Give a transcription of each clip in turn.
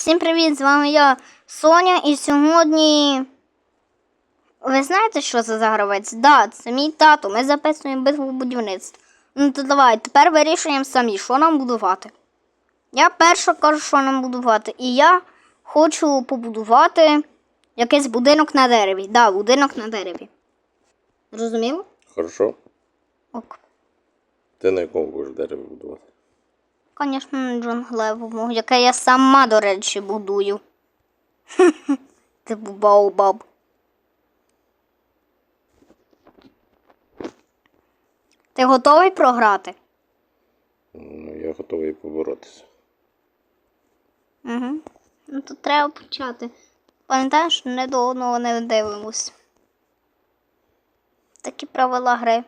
Всім привіт! З вами я Соня, і сьогодні. Ви знаєте, що це за гравець? Да, це мій тато. Ми записуємо битву будівництва. Ну то давай, тепер вирішуємо самі, що нам будувати. Я перша кажу, що нам будувати. І я хочу побудувати якийсь будинок на дереві. Да, будинок на дереві. Розумів? Хорошо. Ок. Ти на якому будеш дереві будувати? Звісно, на джунглевому, яке я сама, до речі, будую. Типу баобаб. Ти готовий програти? Ну, я готовий поборотися. Угу. Ну то треба почати. Пам'ятаєш, не до одного не дивимось. Такі правила гри.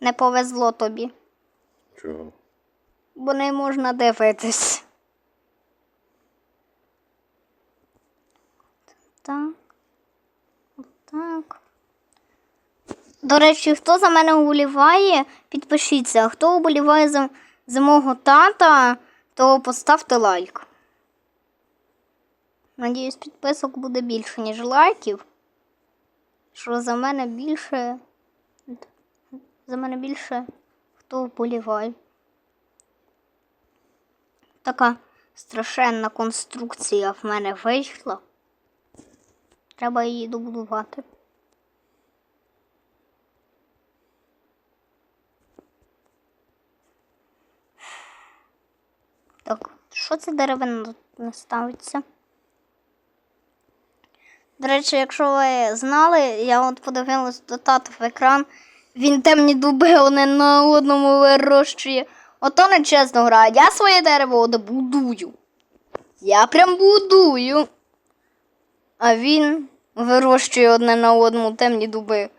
Не повезло тобі, Чого? Бо не можна дивитись. Так. Так. До речі, хто за мене вболіває, підпишіться. А хто вболіває за, за мого тата, то поставте лайк. Надіюсь, підписок буде більше, ніж лайків. Що за мене більше. За мене більше хто вболіває. Така страшенна конструкція в мене вийшла. Треба її добудувати. Так, що це деревина не ставиться? До речі, якщо ви знали, я от подивилась до тата в екран, він темні дуби один на одному вирощує. Ото нечесно грає. Я своє дерево добудую. Я прям будую. А він вирощує одне на одному темні дуби.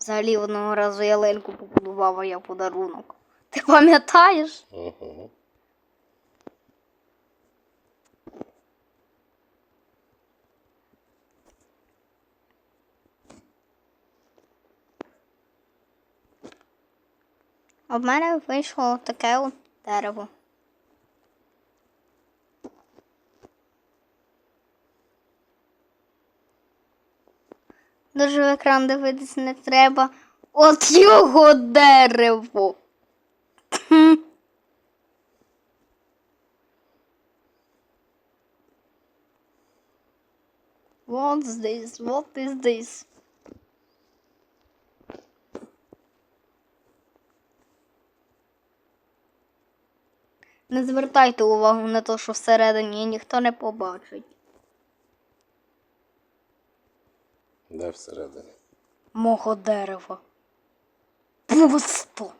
Взагалі одного разу я лельку побудував, а я подарунок. Ти пам'ятаєш? Угу. А в мене вийшло таке от дерево. Дуже в екран дивитись не треба. От його дерево. What's this? What is this? Не звертайте увагу на те, що всередині ніхто не побачить. Де всередині? Мого дерева. Пусто. В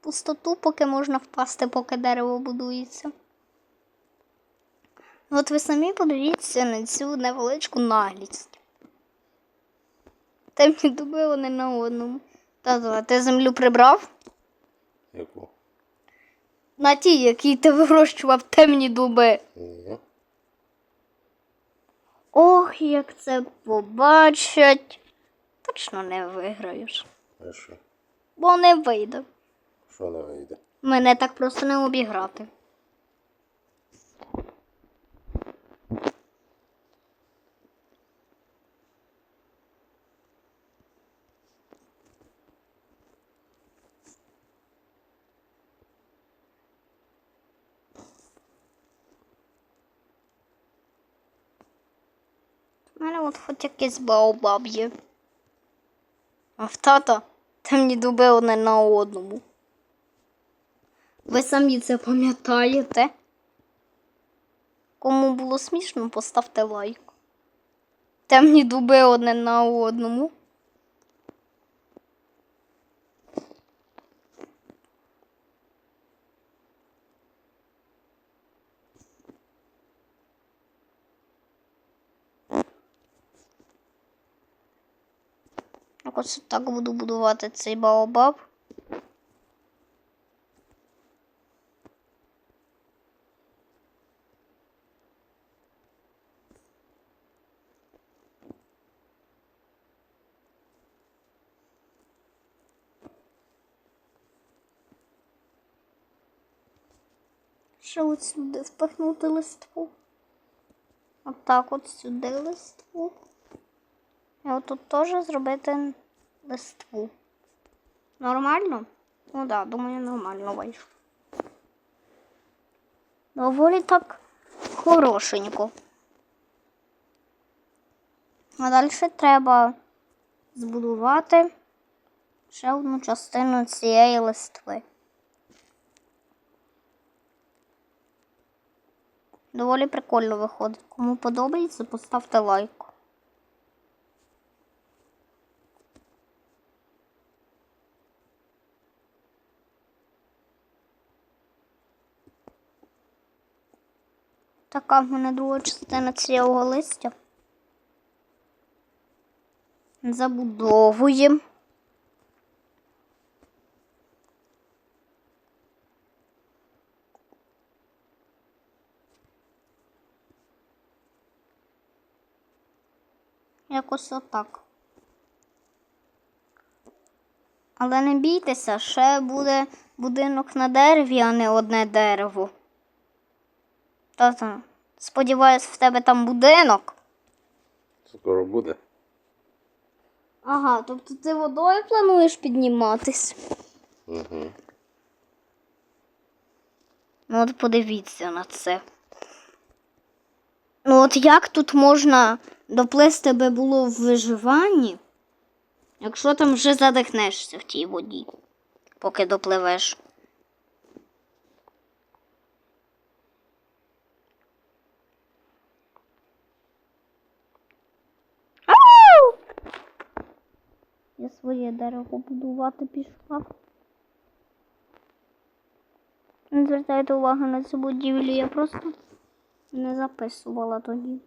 Пустоту, поки можна впасти, поки дерево будується. От ви самі подивіться на цю невеличку наглість. Темні дуби вони на одному. Тато, а ти землю прибрав? Яку? На ті, які ти вирощував темні дуби. Ні. Ох, як це побачать. Точно не виграєш. А що? Бо не вийде. Що не вийде? Мене так просто не обіграти. От хоч якийсь баобаб є. А в тата темні дуби одне на одному. Ви самі це пам'ятаєте? Кому було смішно, поставте лайк. Темні дуби одне на одному. Так Ось так буду будувати цей баобаб. Ще от сюди впихнути листву. Отак от, от сюди листву. І отут теж зробити листву. Нормально? Ну так, да, думаю, нормально вийшло. Доволі так хорошенько. А далі треба збудувати ще одну частину цієї листви. Доволі прикольно виходить. Кому подобається, поставте лайк. Така в мене друга частина цього листя. Забудовуємо. Якось отак. Але не бійтеся, ще буде будинок на дереві, а не одне дерево. Тато, сподіваюсь, в тебе там будинок. Скоро буде. Ага, тобто ти водою плануєш підніматись? Угу. Ну, от подивіться на це. Ну, от як тут можна доплисти би було в виживанні, якщо там вже задихнешся в тій воді, поки допливеш. Я своє дерево будувати пішла. Не звертайте увагу на цю будівлю, я просто не записувала тоді.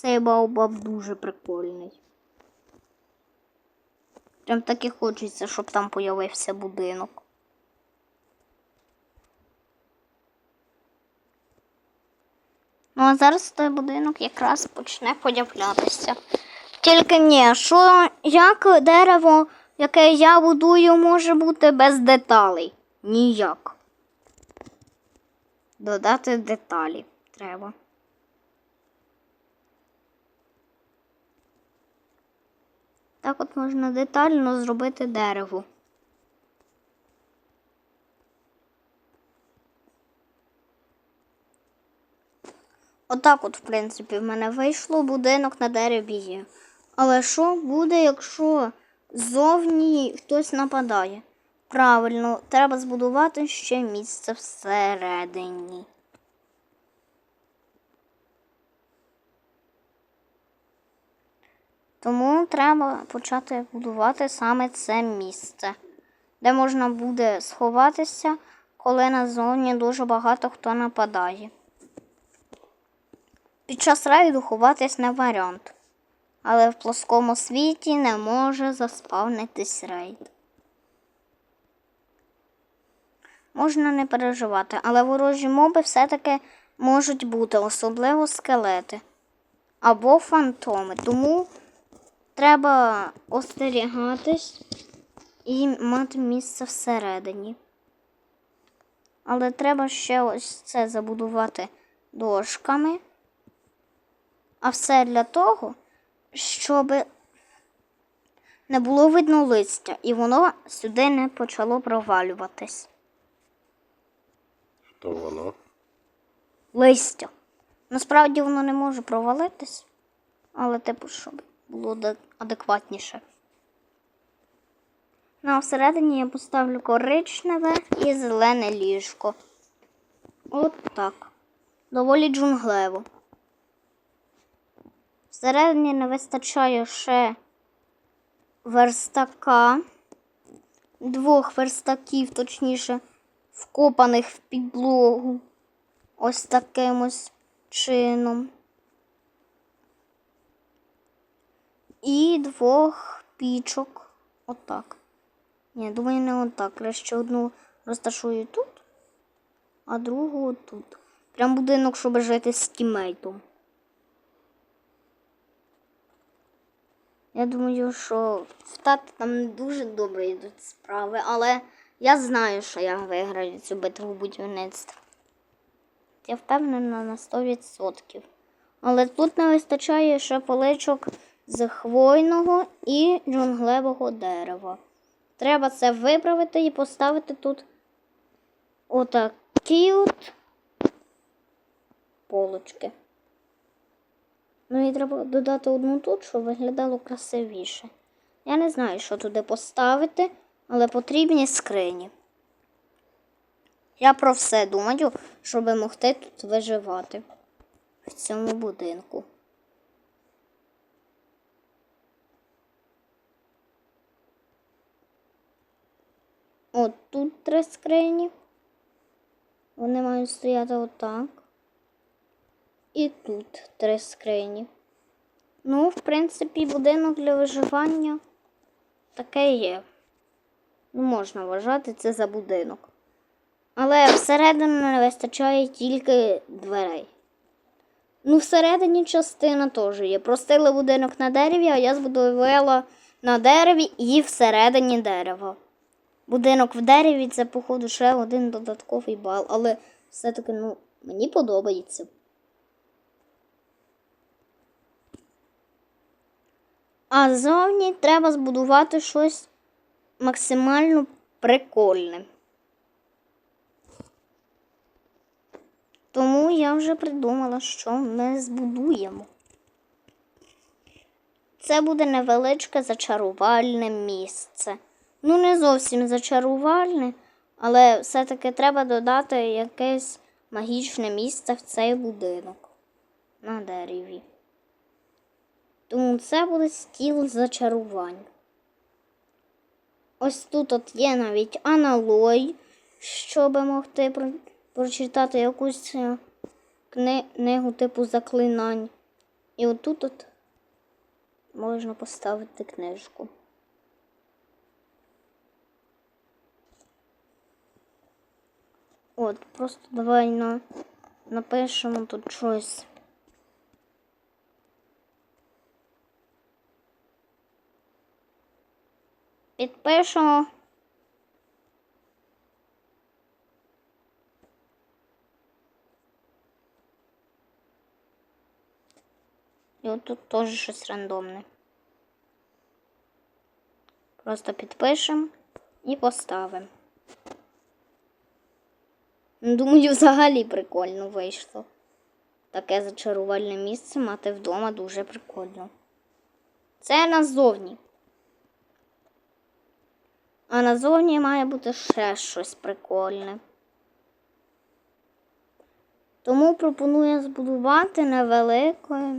Цей баобаб дуже прикольний. Прям так і хочеться, щоб там появився будинок. Ну, а зараз той будинок якраз почне появлятися. Тільки ні, що як дерево, яке я будую, може бути без деталей? Ніяк. Додати деталі треба. Так от можна детально зробити дерево. Отак от, в принципі, в мене вийшло будинок на дереві. Але що буде, якщо ззовні хтось нападає? Правильно, треба збудувати ще місце всередині. Тому треба почати будувати саме це місце, де можна буде сховатися, коли назовні дуже багато хто нападає. Під час рейду ховатись не варіант, але в плоскому світі не може заспавнитись рейд. Можна не переживати, але ворожі моби все-таки можуть бути, особливо скелети або фантоми. Тому треба остерігатись і мати місце всередині. Але треба ще ось це забудувати дошками. А все для того, щоб не було видно листя, і воно сюди не почало провалюватись. То воно. Листя. Насправді воно не може провалитись, але типу, щоб було де- адекватніше. Ну, а всередині я поставлю коричневе і зелене ліжко. От так. Доволі джунглево. Всередині не вистачає ще верстака, двох верстаків, точніше, вкопаних в підлогу. Ось таким ось чином. І двох пічок. Отак. Ні, думаю, не отак. Краще одну розташую тут, а другу отут. Прям будинок, щоб жити з тімейтом. Я думаю, що в там не дуже добре йдуть справи, але я знаю, що я виграю цю битву будівництва. Я впевнена на 100%. Але тут не вистачає ще поличок з хвойного і джунглевого дерева. Треба це виправити і поставити тут отакі от полочки. Ну і треба додати одну тут, щоб виглядало красивіше. Я не знаю, що туди поставити, але потрібні скрині. Я про все думаю, щоб могти тут виживати в цьому будинку. От тут три скрині. Вони мають стояти отак. І тут три скрині. Ну, в принципі, будинок для виживання таке є. Ну, можна вважати це за будинок. Але всередині не вистачає тільки дверей. Ну, всередині частина теж є. Простили будинок на дереві, а я збудувала на дереві і всередині дерева. Будинок в дереві це, походу, ще один додатковий бал, але все-таки ну, мені подобається. А зовні треба збудувати щось максимально прикольне. Тому я вже придумала, що ми збудуємо. Це буде невеличке зачарувальне місце. Ну, не зовсім зачарувальне, але все-таки треба додати якесь магічне місце в цей будинок на дереві. Тому це буде стіл зачарувань. Ось тут от є навіть аналой, щоб могти про- прочитати якусь е, книгу типу заклинань. І отут от можна поставити книжку. От, просто давай на, напишемо тут щось. Підпишемо. І от тут теж щось рандомне. Просто підпишемо і поставимо. Ну, Думаю, взагалі прикольно вийшло. Таке зачарувальне місце мати вдома дуже прикольно. Це назовні. А назовні має бути ще щось прикольне. Тому пропоную збудувати невелике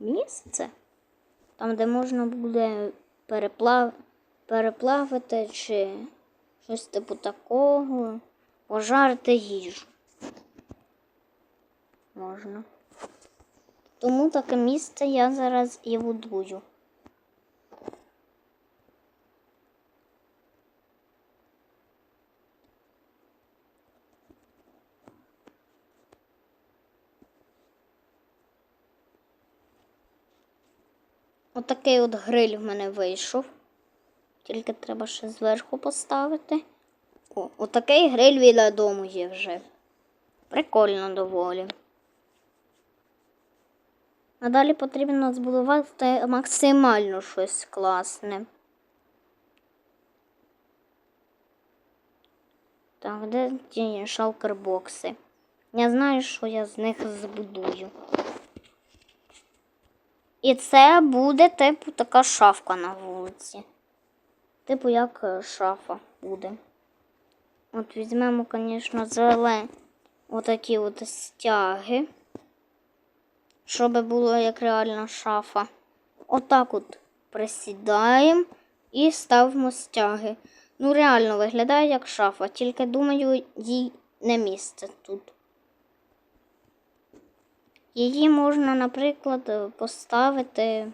місце, там, де можна буде переплав... переплавити чи щось типу такого, пожарити їжу. Можна. Тому таке місце я зараз і будую. Отакий от гриль в мене вийшов. Тільки треба ще зверху поставити. О, отакий гриль біля дому є вже. Прикольно доволі. А далі потрібно збудувати максимально щось класне. Так, де ті шалкербокси? Я знаю, що я з них збудую. І це буде, типу, така шафка на вулиці. Типу, як е, шафа буде. От візьмемо, звісно, зелені отакі от стяги, щоб було як реальна шафа. Отак от присідаємо і ставимо стяги. Ну, реально виглядає як шафа, тільки думаю, їй не місце тут. Її можна, наприклад, поставити.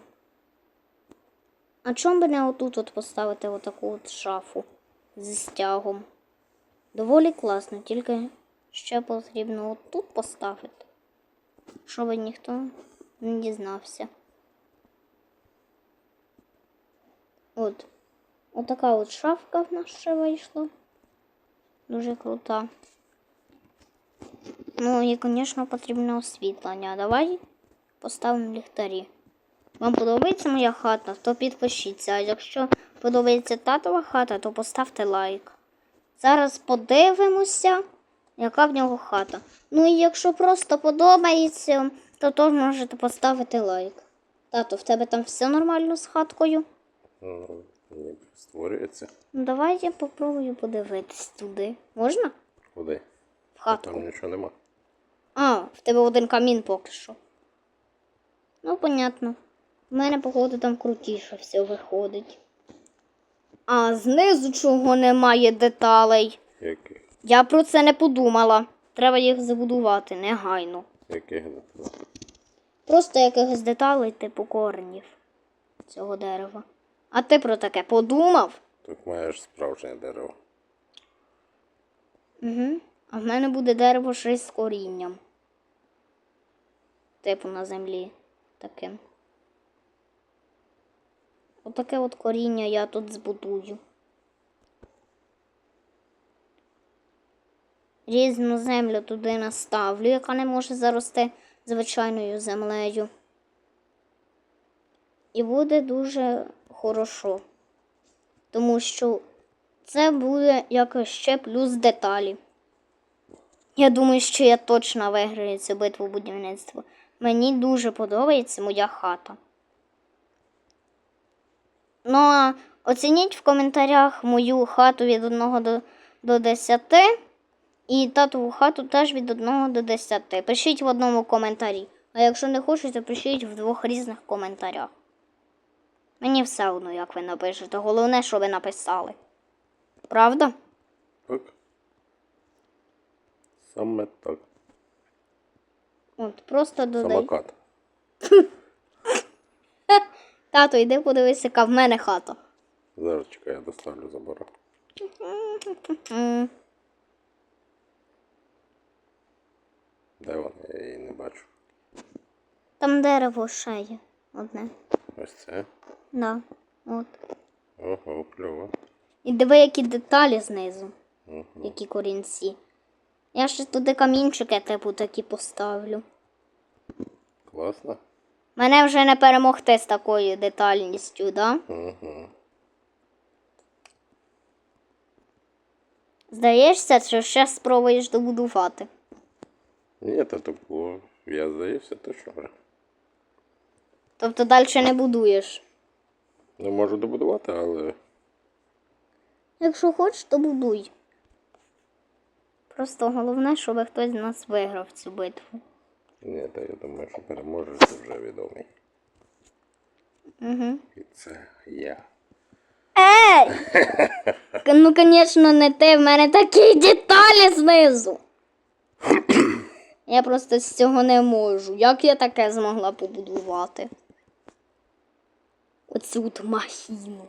А чому би не отут от поставити отаку от шафу зі стягом? Доволі класно, тільки ще потрібно отут поставити, щоб ніхто не дізнався. От. Отака от шафка в нас ще вийшла. Дуже крута. Ну і, звісно, потрібне освітлення. Давай поставимо ліхтарі. Вам подобається моя хата, то підпишіться. А якщо подобається татова хата, то поставте лайк. Зараз подивимося, яка в нього хата. Ну і якщо просто подобається, то теж можете поставити лайк. Тато, в тебе там все нормально з хаткою? Ніби створюється. Ну, давай я попробую подивитись туди. Можна? Куди? В хатку. Там нічого нема. А, в тебе один камін поки що. Ну, понятно. В мене, походу, там крутіше все виходить. А знизу чого немає деталей. Яких? Я про це не подумала. Треба їх забудувати негайно. Яких деталей? Просто якихось деталей, типу коренів цього дерева. А ти про таке подумав? Тут маєш справжнє дерево. Угу. А в мене буде дерево ще з корінням. Типу на землі таким. Отаке от коріння я тут збудую. Різну землю туди наставлю, яка не може зарости звичайною землею. І буде дуже хорошо. Тому що це буде як ще плюс деталі. Я думаю, що я точно виграю цю битву будівництва. Мені дуже подобається моя хата. Ну, а оцініть в коментарях мою хату від 1 до, до 10. І татову хату теж від 1 до 10. Пишіть в одному коментарі. А якщо не хочете, пишіть в двох різних коментарях. Мені все одно, як ви напишете. Головне, що ви написали. Правда? Так. Саме так. От, просто додай. Самокат. Тато, йди подивися, яка в мене хата. Зараз чекай, я доставлю забору. М, Де вона? Я її не бачу. Там дерево ще є одне. Ось це. Да. От. Ого, кльово. І диви, які деталі знизу, Угу. які корінці. Я ще туди камінчики типу такі поставлю. Класно. Мене вже не перемогти з такою детальністю, да? Угу. Здаєшся, що ще спробуєш добудувати. Ні, то було. Я здається, точно. вже. Тобто далі не будуєш. Не можу добудувати, але Якщо хочеш, то будуй. Просто головне, щоб хтось з нас виграв цю битву. Ні, та я думаю, що переможець вже відомий. Угу. І це я. Ей! Ну, звісно, не ти. В мене такі деталі знизу. Я просто з цього не можу. Як я таке змогла побудувати? Оцю от махіну.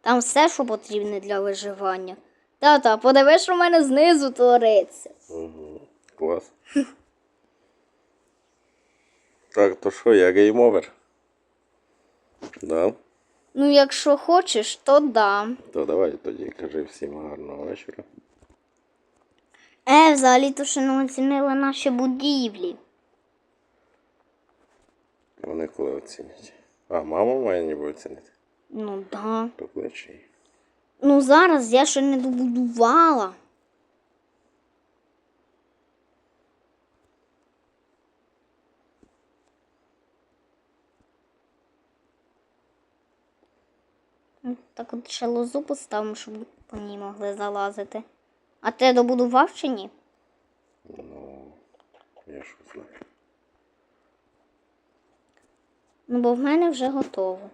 Там все, що потрібне для виживання. Тата, подивись, що в мене знизу твориться. Угу. Клас. так, то що, я гейм-овер? Да? Ну, якщо хочеш, то да. То давай тоді кажи всім гарного вечора. Е, взагалі то ще не оцінили наші будівлі. Вони коли оцінять. А, мама має ніби оцінити. Ну да. То кличе її. Ну зараз я ще не добудувала. Ну, Так от ще лозу поставимо, щоб по ній могли залазити. А ти добудував чи ні? Ну, я що знаю. Ну, бо в мене вже готово.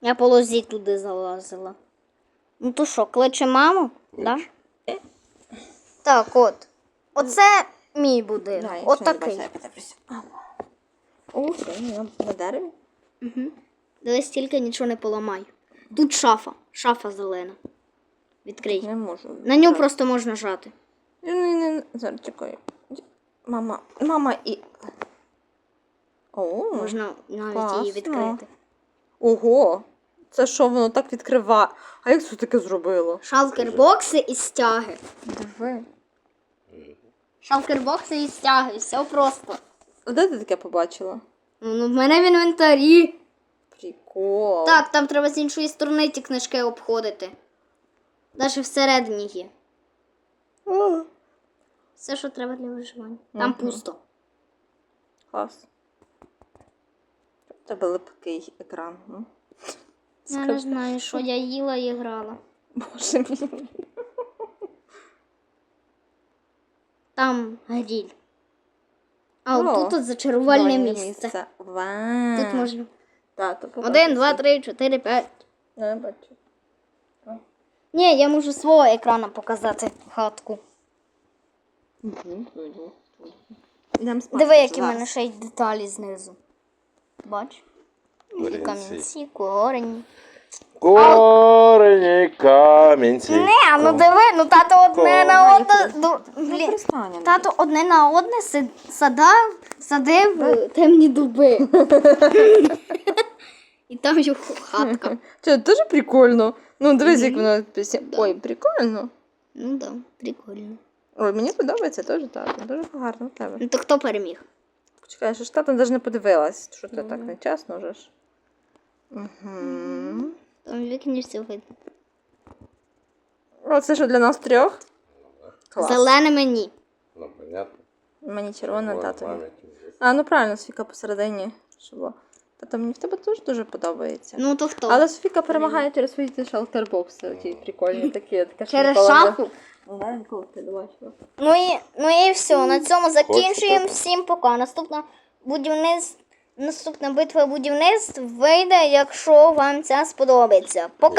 Я по лозі туди залазила. Ну то що, кличе маму? Да? Так, от. Оце мій будинок. От такий. О, що, на, на дереві? Угу. Дивись, тільки нічого не поламай. Тут шафа. Шафа зелена. Відкрий. Не можу. На нього просто можна жати. Не, не, не, зараз чекаю. Мама, мама і. О, Можна навіть класно. її відкрити. Ого! Це що воно так відкриває? А як це таке зробило? Шалкер-бокси і стяги. Диви. Шалкер-бокси і стяги. Все просто. А де ти таке побачила? Ну, в мене в інвентарі. Прикол. Так, там треба з іншої сторони ті книжки обходити. Навіть всередині є. О, Все, що треба для виживання. Там Мгм. пусто. клас. У тебе липкий екран. Ну. Я не знаю, що я їла і грала. Боже мій. Там гріль. А О, отут от зачарувальне Двойне місце. Вау. Тут можна. Тато, Один, два, три, чотири, п'ять. Не бачу. Ні, я можу свого екрану показати хатку. Диви, які в мене ще й деталі знизу. Бач? І камінці, корені. Корені камінці. Не, ну диви, ну тато одне на одне. ну, Ну, Блін, перестань. тато одне на одне си- садав, садив е, темні дуби. І там його хатка. Це дуже прикольно. Ну, дивись, як воно пісня. Ой, прикольно. Ну так, да, прикольно. Ой, мені подобається теж тато. Дуже гарно в тебе. Ну то хто переміг? Чекай, що ж тато навіть не подивилась, що ти так нечесно вже ж. Угу. Там вікні все видно. О, це що для нас трьох? Клас. Зелене мені. Ну, понятно. Мені червоне Ой, татові. пам'ять. А, ну правильно, Софіка посередині. Що було. Тато, мені в тебе теж дуже подобається. Ну то хто? Але Софіка перемагає через свої ті шалтербокси, ті прикольні такі. Така, що Через ніколи не- шаху? Ну, да, ніколи ти не бачила. Ну і, ну і все. На цьому закінчуємо. Всім пока. Наступна будівництво. Наступна битва будівництв вийде, якщо вам це сподобається. Пока!